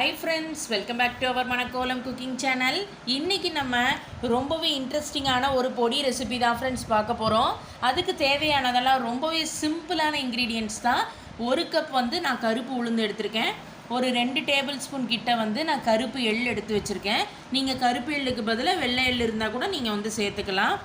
Hi friends welcome back to our Manakolam cooking channel இன்றைக்கி நம்ம ரொம்பவே இன்ட்ரெஸ்டிங்கான ஒரு பொடி ரெசிபி தான் ஃப்ரெண்ட்ஸ் பார்க்க போகிறோம் அதுக்கு தேவையானதெல்லாம் ரொம்பவே சிம்பிளான இன்க்ரீடியன்ட்ஸ் தான் ஒரு கப் வந்து நான் கருப்பு உளுந்து எடுத்திருக்கேன். ஒரு ரெண்டு டேபிள் ஸ்பூன் கிட்ட வந்து நான் கருப்பு எள் எடுத்து வச்சுருக்கேன். நீங்கள் கருப்பு எள்ளுக்கு பதிலாக வெள்ளை எள் இருந்தால் கூட நீங்கள் வந்து சேர்த்துக்கலாம்.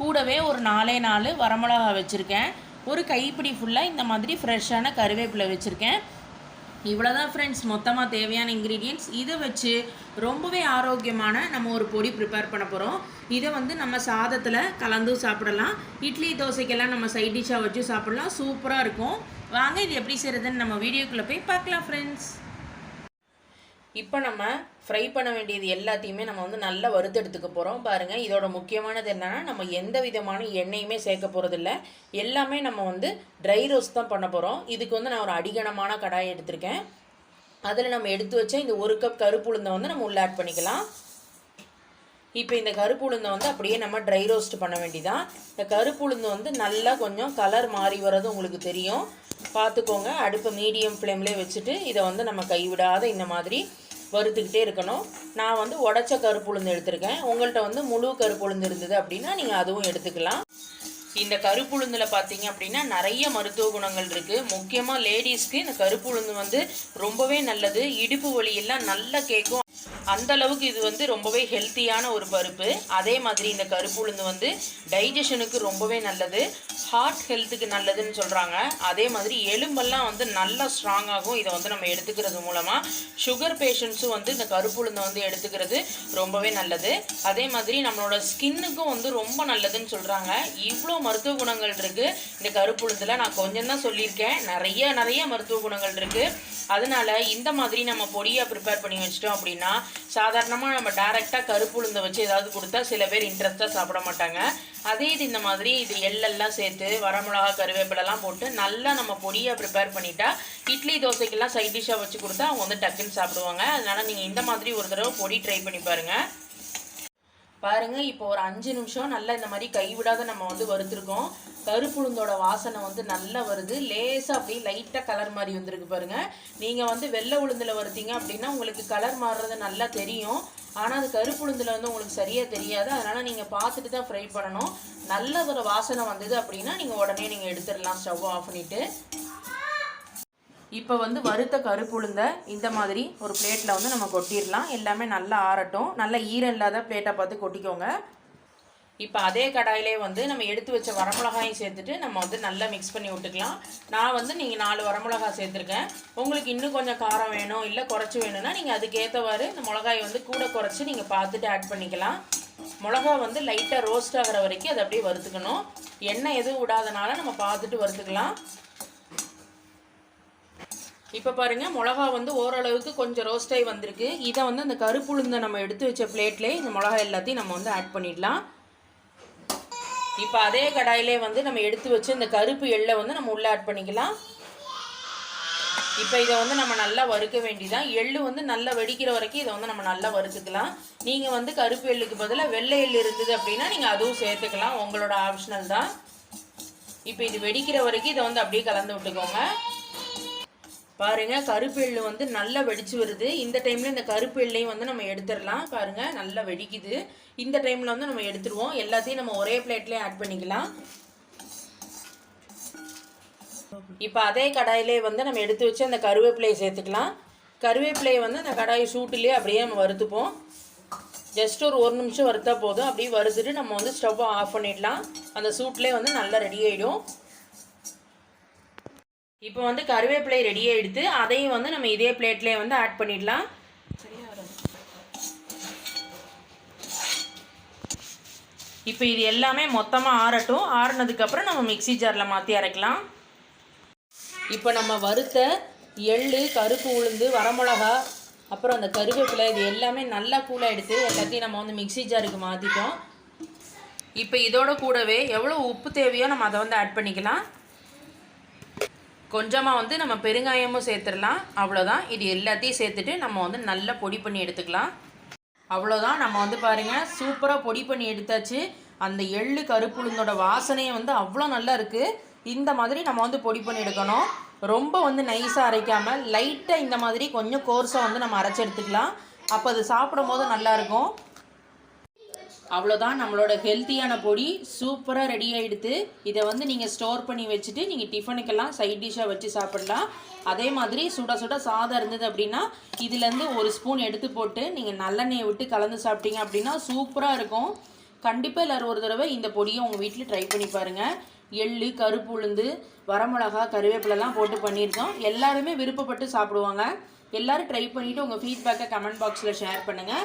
கூடவே ஒரு நாலே நாலு வரமிளகா வச்சுருக்கேன். ஒரு கைப்பிடி ஃபுல்லாக இந்த மாதிரி ஃப்ரெஷ்ஷான கருவேப்பிலை வச்சுருக்கேன். இவ்வளோதான் ஃப்ரெண்ட்ஸ் மொத்தமாக தேவையான இன்க்ரீடியன்ட்ஸ் இதை வச்சு ரொம்பவே ஆரோக்கியமான நம்ம ஒரு பொடி ப்ரிப்பேர் பண்ண போகிறோம் இதை வந்து நம்ம சாதத்தில் கலந்தும் சாப்பிடலாம். இட்லி தோசைக்கெல்லாம் நம்ம சைட் டிஷ்ஷாக வச்சு சாப்பிடலாம். சூப்பராக இருக்கும். வாங்க இது எப்படி செய்கிறதுன்னு நம்ம வீடியோக்குள்ளே போய் பார்க்கலாம் ஃப்ரெண்ட்ஸ் இப்போ நம்ம ஃப்ரை பண்ண வேண்டியது எல்லாத்தையுமே நம்ம வந்து நல்லா வறுத்தெடுத்துக்க போகிறோம் பாருங்கள் இதோட முக்கியமானது என்னென்னா நம்ம எந்த விதமான எண்ணெயுமே சேர்க்க போகிறதில்ல எல்லாமே நம்ம வந்து ட்ரை ரோஸ்ட் தான் பண்ண போகிறோம் இதுக்கு வந்து நான் ஒரு அடிகனமான கடாய் எடுத்திருக்கேன். அதில் நம்ம எடுத்து வச்ச இந்த ஒரு கப் கருப்பு உளுந்தை வந்து நம்ம உள்ள ஆட் பண்ணிக்கலாம். இப்போ இந்த கருப்பு உளுந்தை வந்து அப்படியே நம்ம ட்ரை ரோஸ்ட் பண்ண வேண்டிதான் இந்த கருப்பு உளுந்து வந்து நல்லா கொஞ்சம் கலர் மாறி வர்றது உங்களுக்கு தெரியும். பார்த்துக்கோங்க. அடுப்பை மீடியம் ஃப்ளேம்லேயே வச்சுட்டு இதை வந்து நம்ம கைவிடாத இந்த மாதிரி வறுத்துக்கிட்டே இருக்கணும். நான் வந்து உடச்ச கருப்பு உளுந்து எடுத்திருக்கேன். உங்கள்கிட்ட வந்து முழு கருப்பு உளுந்து இருந்தது அப்படின்னா நீங்கள் அதுவும் எடுத்துக்கலாம். இந்த கருப்பு உளுந்தில் பார்த்தீங்க அப்படின்னா நிறைய மருத்துவ குணங்கள் இருக்குது முக்கியமாக லேடிஸ்க்கு இந்த கருப்பு உளுந்து வந்து ரொம்பவே நல்லது. இடுப்பு வலியெல்லாம் நல்லா கேட்கும். அந்த அளவுக்கு இது வந்து ரொம்பவே ஹெல்த்தியான ஒரு பருப்பு. அதே மாதிரி இந்த கருப்பு உளுந்து வந்து டைஜஷனுக்கு ரொம்பவே நல்லது. ஹார்ட் ஹெல்த்துக்கு நல்லதுன்னு சொல்கிறாங்க அதே மாதிரி எலும்பெல்லாம் வந்து நல்லா ஸ்ட்ராங் ஆகும். இதை வந்து நம்ம எடுத்துக்கிறது மூலமாக சுகர் பேஷண்ட்ஸும் வந்து இந்த கருப்பு உளுந்தை வந்து எடுத்துக்கிறது ரொம்பவே நல்லது. அதே மாதிரி நம்மளோட ஸ்கின்னுக்கும் வந்து ரொம்ப நல்லதுன்னு சொல்கிறாங்க இவ்வளோ மருத்துவ குணங்கள் இருக்குது இந்த கருப்பு உளுந்தில் நான் கொஞ்சம் தான் சொல்லியிருக்கேன். நிறைய நிறைய மருத்துவ குணங்கள் இருக்குது அதனால இந்த மாதிரி நம்ம பொடியாக ப்ரிப்பேர் பண்ணி வச்சிட்டோம் அப்படின்னா சாதாரணமாக நம்ம டேரெக்டாக கருப்பு உளுந்தை வச்சு ஏதாவது கொடுத்தா சில பேர் இன்ட்ரெஸ்ட்டாக சாப்பிட மாட்டாங்க. அதே இது இந்த மாதிரி இது எள்ளெல்லாம் சேர்த்து வரமிளகா கருவேப்பிலெல்லாம் போட்டு நல்லா நம்ம பொடியாக ப்ரிப்பேர் பண்ணிட்டா இட்லி தோசைக்கெல்லாம் சைட் டிஷ்ஷாக வச்சு கொடுத்தா அவங்க வந்து டக்குன்னு சாப்பிடுவாங்க. அதனால் நீங்கள் இந்த மாதிரி ஒரு தடவை பொடி ட்ரை பண்ணி பாருங்கள் பாருங்க இப்போ ஒரு அஞ்சு நிமிஷம் நல்லா இந்த மாதிரி கைவிடாத நம்ம வந்து வறுத்துருக்கோம். கருப்புளுந்தோட வாசனை வந்து நல்லா வருது. லேசாக அப்படியே லைட்டாக கலர் மாதிரி வந்திருக்கு பாருங்க. நீங்கள் வந்து வெள்ளை உளுந்தில் வருத்தீங்க அப்படின்னா உங்களுக்கு கலர் மாறுறது நல்லா தெரியும். ஆனால் அது கருப்புளுந்தில் வந்து உங்களுக்கு சரியாக தெரியாது. அதனால் நீங்கள் பார்த்துட்டு தான் ஃப்ரை பண்ணணும். நல்ல ஒரு வாசனை வந்தது அப்படின்னா நீங்கள் உடனே நீங்கள் எடுத்துடலாம் ஸ்டவ் ஆஃப் பண்ணிவிட்டு இப்போ வந்து வறுத்த கருப்புளுந்த இந்த மாதிரி ஒரு பிளேட்டில் வந்து நம்ம கொட்டிடலாம். எல்லாமே நல்லா ஆறட்டும். நல்லா ஈரம் இல்லாத பிளேட்டை பார்த்து கொட்டிக்கோங்க. இப்போ அதே கடாயிலே வந்து நம்ம எடுத்து வச்ச வரமிளகாயும் சேர்த்துட்டு நம்ம வந்து நல்லா மிக்ஸ் பண்ணி விட்டுக்கலாம். நான் வந்து நீங்கள் நாலு வரமிளகா சேர்த்துருக்கேன். உங்களுக்கு இன்னும் கொஞ்சம் காரம் வேணும் இல்லை குறைச்சி வேணும்னா நீங்கள் அதுக்கேற்றவாறு இந்த மிளகாயை வந்து கூட குறைச்சி நீங்கள் பார்த்துட்டு ஆட் பண்ணிக்கலாம். மிளகா வந்து லைட்டாக ரோஸ்ட் ஆகிற வரைக்கும் அதை அப்படியே வறுத்துக்கணும். எண்ணெய் எதுவும் விடாதனால நம்ம பார்த்துட்டு வறுத்துக்கலாம். இப்போ பாருங்கள் மிளகா வந்து ஓரளவுக்கு கொஞ்சம் ரோஸ்ட் ஆகி வந்திருக்கு. இதை வந்து அந்த கருப்புளுந்தை நம்ம எடுத்து வச்ச பிளேட்லேயே இந்த மிளகா எல்லாத்தையும் நம்ம வந்து ஆட் பண்ணிடலாம். இப்போ அதே கடாயிலே வந்து நம்ம எடுத்து வச்சு இந்த கருப்பு எள்ளை வந்து நம்ம உள்ளே ஆட் பண்ணிக்கலாம். இப்போ இதை வந்து நம்ம நல்லா வறுக்க வேண்டிதான். எள்ளு வந்து நல்லா வெடிக்கிற வரைக்கும் இதை வந்து நம்ம நல்லா வறுத்துக்கலாம். நீங்கள் வந்து கருப்பு எள்ளுக்கு பதிலாக வெள்ளை எள்ளு இருந்தது அப்படின்னா நீங்கள் அதுவும் சேர்த்துக்கலாம். உங்களோட ஆப்ஷனல் தான். இப்போ இது வெடிக்கிற வரைக்கும் இதை வந்து அப்படியே கலந்து விட்டுக்கோங்க. பாருங்க கருப்பு எள்ளு வந்து நல்லா வெடிச்சு வருது. இந்த டைம்ல இந்த கருப்பு எள்ளையும் வந்து நம்ம எடுத்துடலாம். பாருங்க நல்லா வெடிக்குது. இந்த டைம்ல வந்து நம்ம எடுத்துருவோம் எல்லாத்தையும் நம்ம ஒரே பிளேட்லயே ஆட் பண்ணிக்கலாம். இப்போ அதே கடாயிலே வந்து நம்ம எடுத்து வச்சு அந்த கருவேப்பிலையை சேர்த்துக்கலாம். கருவேப்பிலையை வந்து அந்த கடாய் சூட்டுலேயே அப்படியே நம்ம வறுத்துப்போம். ஜஸ்ட் ஒரு ஒரு நிமிஷம் வறுத்தா போதும். அப்படியே வறுத்துட்டு நம்ம வந்து ஸ்டவ்வை ஆஃப் பண்ணிடலாம். அந்த சூட்லேயே வந்து நல்லா ரெடி ஆகிடும் இப்போ வந்து கருவேப்பிலை ரெடியாக எடுத்து அதையும் வந்து நம்ம இதே பிளேட்லேயே வந்து ஆட் பண்ணிடலாம். இப்போ இது எல்லாமே மொத்தமாக ஆறட்டும். ஆறுனதுக்கப்புறம் நம்ம மிக்சி ஜாரில் மாற்றி அரைக்கலாம். இப்போ நம்ம வறுத்த எள்ளு கருப்பு உளுந்து வரமிளகா அப்புறம் அந்த கருவேப்பிலை இது எல்லாமே நல்லா கூலாக எடுத்து எல்லாத்தையும் நம்ம வந்து மிக்சி ஜாருக்கு மாற்றிட்டோம் இப்போ இதோட கூடவே எவ்வளோ உப்பு தேவையோ நம்ம அதை வந்து ஆட் பண்ணிக்கலாம். கொஞ்சமாக வந்து நம்ம பெருங்காயமும் சேர்த்துடலாம். அவ்வளோதான் இது எல்லாத்தையும் சேர்த்துட்டு நம்ம வந்து நல்லா பொடி பண்ணி எடுத்துக்கலாம். அவ்வளோதான் நம்ம வந்து பாருங்கள் சூப்பராக பொடி பண்ணி எடுத்தாச்சு. அந்த எள்ளு கருப்புளுந்தோட வாசனையே வந்து அவ்வளோ நல்லா இருக்குது இந்த மாதிரி நம்ம வந்து பொடி பண்ணி எடுக்கணும். ரொம்ப வந்து நைஸாக அரைக்காமல் லைட்டாக இந்த மாதிரி கொஞ்சம் கோர்ஸாக வந்து நம்ம அரைச்சி எடுத்துக்கலாம். அப்போ அது சாப்பிடும் போது நல்லாயிருக்கும் அவ்வளோதான் நம்மளோட ஹெல்த்தியான பொடி சூப்பராக ரெடி ஆகிடுது இதை வந்து நீங்கள் ஸ்டோர் பண்ணி வச்சுட்டு நீங்கள் டிஃபனுக்கெல்லாம் சைட் டிஷ்ஷாக வச்சு சாப்பிடலாம். அதே மாதிரி சுட சுட சாதம் இருந்தது அப்படின்னா இதுலேருந்து ஒரு ஸ்பூன் எடுத்து போட்டு நீங்கள் நல்லெண்ணெயை விட்டு கலந்து சாப்பிட்டீங்க அப்படின்னா சூப்பராக இருக்கும். கண்டிப்பாக எல்லோரும் ஒரு தடவை இந்த பொடியை உங்கள் வீட்டில் ட்ரை பண்ணி பாருங்கள் எள்ளு கருப்பு உளுந்து வரமிளகா கருவேப்பிலெல்லாம் போட்டு பண்ணியிருக்கோம். எல்லாருமே விருப்பப்பட்டு சாப்பிடுவாங்க. எல்லோரும் ட்ரை பண்ணிவிட்டு உங்கள் ஃபீட்பேக்கை கமெண்ட் பாக்ஸில் ஷேர் பண்ணுங்கள்